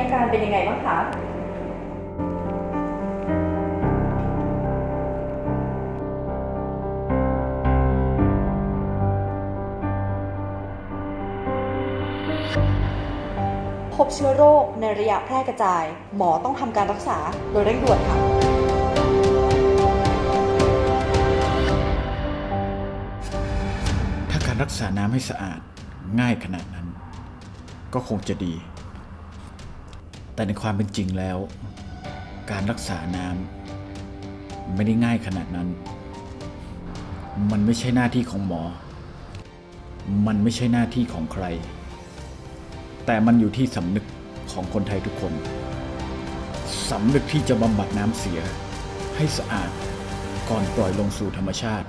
อาการเป็นยังไงบ้างคะพบเชื้อโรคในระยะแพร่กระจาย หมอต้องทำการรักษาโดยเร่งด่วนค่ะถ้าการรักษาน้ำให้สะอาดง่ายขนาดนั้น ก็คงจะดี แต่ในความเป็นจริงแล้ว การรักษาน้ำไม่ได้ง่ายขนาดนั้น มันไม่ใช่หน้าที่ของหมอ มันไม่ใช่หน้าที่ของใคร แต่มันอยู่ที่สำนึกของคนไทยทุกคนสำนึกที่จะบำบัดน้ำเสีย ให้สะอาดก่อนปล่อยลงสู่ธรรมชาติ